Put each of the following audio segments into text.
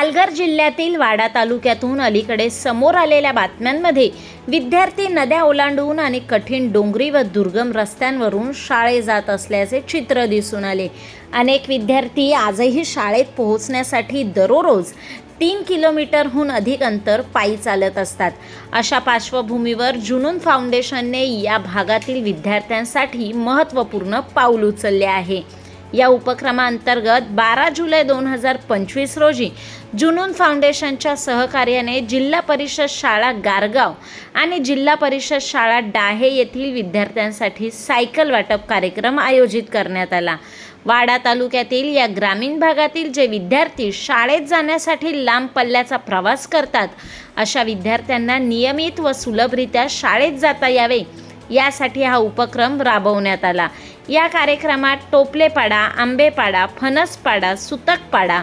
पालघर जिल्ह्यातील वाडा तालुक्यातून अलीकडे समोर आलेल्या बातम्यांमध्ये विद्यार्थी नद्या ओलांडून आणि कठीण डोंगरी व दुर्गम रस्त्यांवरून शाळे जात असल्याचे चित्र दिसून आले. अनेक विद्यार्थी आजही शाळेत पोहोचण्यासाठी दररोज तीन किलोमीटरहून अधिक अंतर पायी चालत असतात. अशा पार्श्वभूमीवर जुनून फाउंडेशनने या भागातील विद्यार्थ्यांसाठी महत्त्वपूर्ण पाऊल उचलले आहे. या उपक्रमाअंतर्गत बारा जुलै दोन हजार पंचवीस रोजी जुनून फाउंडेशनच्या सहकार्याने जिल्हा परिषद शाळा गारगाव आणि जिल्हा परिषद शाळा डाहे येथील विद्यार्थ्यांसाठी सायकल वाटप कार्यक्रम आयोजित करण्यात आला. वाडा तालुक्यातील या ग्रामीण भागातील जे विद्यार्थी शाळेत जाण्यासाठी लांब पल्ल्याचा प्रवास करतात अशा विद्यार्थ्यांना नियमित व सुलभरित्या शाळेत जाता यावे यासाठी हा उपक्रम राबवण्यात आला. या कार्यक्रमात टोपलेपाडा आंबेपाडा फणसपाडा सुतकपाडा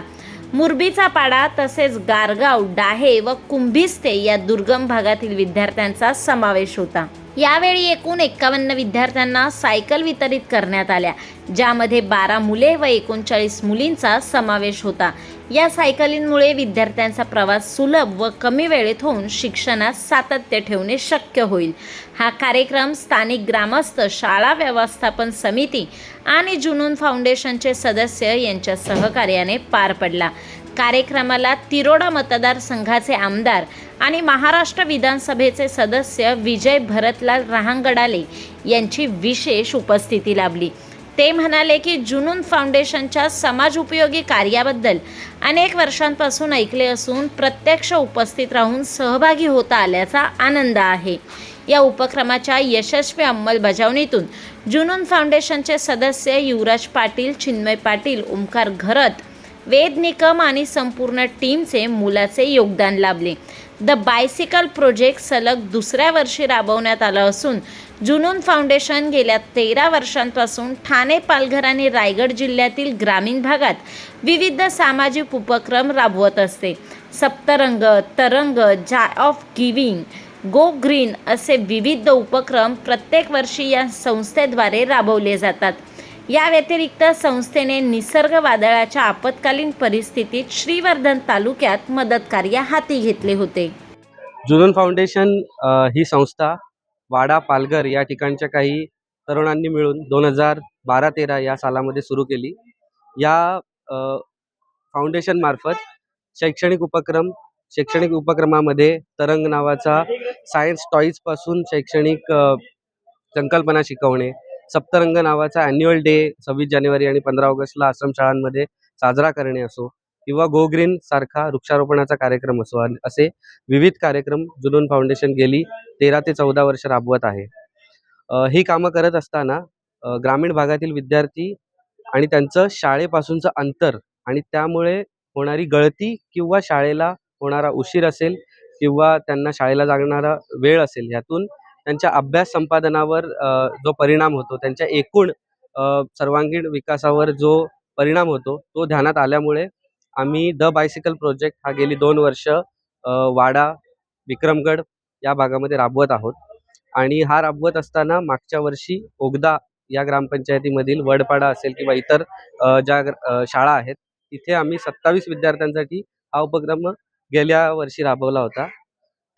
मुरबीचा पाडा तसेच गारगाव डाहे व कुंभिस्ते या दुर्गम भागातील विद्यार्थ्यांचा समावेश होता. यावेळी एकूण एक्कावन्न विद्यार्थ्यांना सायकल वितरित करण्यात आल्या ज्यामध्ये बारा मुले व एकोणचाळीस मुलींचा समावेश होता. या सायकलींमुळे विद्यार्थ्यांचा प्रवास सुलभ व कमी वेळेत होऊन शिक्षणात सातत्य ठेवणे शक्य होईल. हा कार्यक्रम स्थानिक ग्रामस्थ शाळा व्यवस्थापन समिती आणि जुनून फाउंडेशनचे सदस्य यांच्या सहकार्याने पार पडला. कार्यक्रमाला तिरोडा मतदारसंघाचे आमदार आणि महाराष्ट्र विधानसभेचे सदस्य विजय भरतलाल रहांगडाले यांची विशेष उपस्थिती लाभली. ते म्हणाले की जुनून फाउंडेशनच्या समाज उपयोगी कार्याबद्दल अनेक वर्षांपासून ऐकले असून प्रत्यक्ष उपस्थित राहून सहभागी होता आल्याचा आनंद आहे. या उपक्रमाच्या यशस्वी अंमलबजावणीतून जुनून फाउंडेशनचे सदस्य युवराज पाटील चिन्मय पाटील ओमकार घरत वेद निकम आणि संपूर्ण टीमचे मुलाचे योगदान लाभले. द बायसिकल प्रोजेक्ट सलग दुसऱ्या वर्षी राबवण्यात आलं असून जुनून फाउंडेशन गेल्या तेरा वर्षांपासून ठाणे पालघर आणि रायगड जिल्ह्यातील ग्रामीण भागात विविध सामाजिक उपक्रम राबवत असते. सप्तरंग तरंग जाय ऑफ गिविंग गो ग्रीन असे विविध उपक्रम प्रत्येक वर्षी या संस्थेद्वारे राबवले जातात. या व्यतिरिक्त संस्थेने निसर्ग वादळाच्या आपत्कालीन परिस्थितीत श्रीवर्धन तालुक्यात मदतकार्य हाती घेतले होते. जुनून फाउंडेशन ही संस्था वाडा पालघर या ठिकाणच्या काही तरुणांनी मिळून दोन हजार बारा तेरा या सालामध्ये सुरू केली. या फाउंडेशन फाउंडेशनमार्फत शैक्षणिक उपक्रम शैक्षणिक उपक्रमामध्ये तरंग नावाचा सायन्स टॉईजपासून शैक्षणिक संकल्पना शिकवणे सप्तरंग नावाचा ॲन्युअल डे सव्वीस जानेवारी आणि पंधरा ऑगस्टला आश्रमशाळांमध्ये साजरा करणे असो किंवा गो ग्रीन सारखा वृक्षारोपणाचा कार्यक्रम असो. असे विविध कार्यक्रम जुनून फाउंडेशन गेली तेरा ते चौदा वर्ष राबवत आहे. ही कामं करत असताना ग्रामीण भागातील विद्यार्थी आणि त्यांचं शाळेपासूनचं अंतर आणि त्यामुळे होणारी गळती किंवा शाळेला होणारा उशीर असेल किंवा त्यांना शाळेला जाणारा वेळ असेल ह्यातून त्यांच्या अभ्यास संपादनावर जो परिणाम होतो त्यांच्या एकूण सर्वांगीण विकासावर जो परिणाम होतो तो ध्यानात आल्यामुळे आम्ही द बायसिकल प्रोजेक्ट हा गेली दोन वर्ष वाडा विक्रमगड या भागामध्ये राबवत आहोत. आणि हा राबवत असताना मागच्या वर्षी ओगदा या ग्रामपंचायतीमधील वडपाडा असेल किंवा इतर ज्या शाळा आहेत तिथे आम्ही सत्तावीस विद्यार्थ्यांसाठी हा उपक्रम गेल्या वर्षी राबवला होता.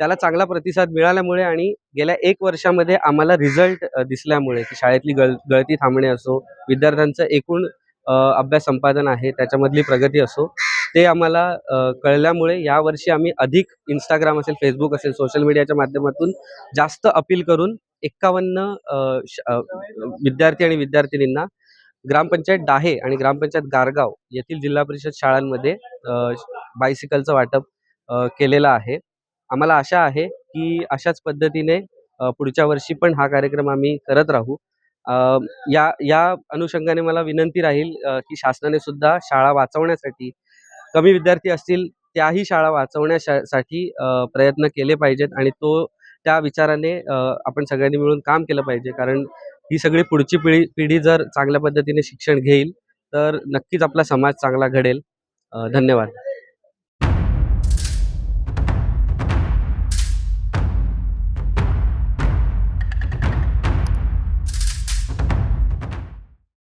त्याला चांगला प्रतिसाद मिळाल्यामुळे आणि गेल्या एक वर्षामध्ये आम्हाला रिझल्ट दिसल्यामुळे की शाळेतली गळ गळती थांबणे असो विद्यार्थ्यांचं एकूण अभ्यास संपादन आहे त्याच्यामधली प्रगती असो ते आम्हाला कळल्यामुळे यावर्षी आम्ही अधिक इंस्टाग्राम असेल फेसबुक असेल सोशल मीडियाच्या माध्यमातून जास्त अपील करून एक्कावन्न श- विद्यार्थी आणि विद्यार्थिनींना ग्रामपंचायत डाहे आणि ग्रामपंचायत गारगाव येथील जिल्हा परिषद शाळांमध्ये बायसिकलचं वाटप केलेलं आहे. आम्हाला आशा आहे की अशाच पद्धतीने पुढच्या वर्षी पण हा कार्यक्रम आम्ही करत राहू. या या अनुषंगाने मला विनंती राहील की शासनाने सुद्धा शाळा वाचवण्यासाठी कमी विद्यार्थी असतील त्याही शाळा वाचवण्यासाठी प्रयत्न केले पाहिजेत आणि तो त्या विचाराने आपण सगळ्यांनी मिळून काम केलं पाहिजे. कारण ही सगळी पुढची पिढी पिढी जर चांगल्या पद्धतीने शिक्षण घेईल तर नक्कीच आपला समाज चांगला घडेल. धन्यवाद.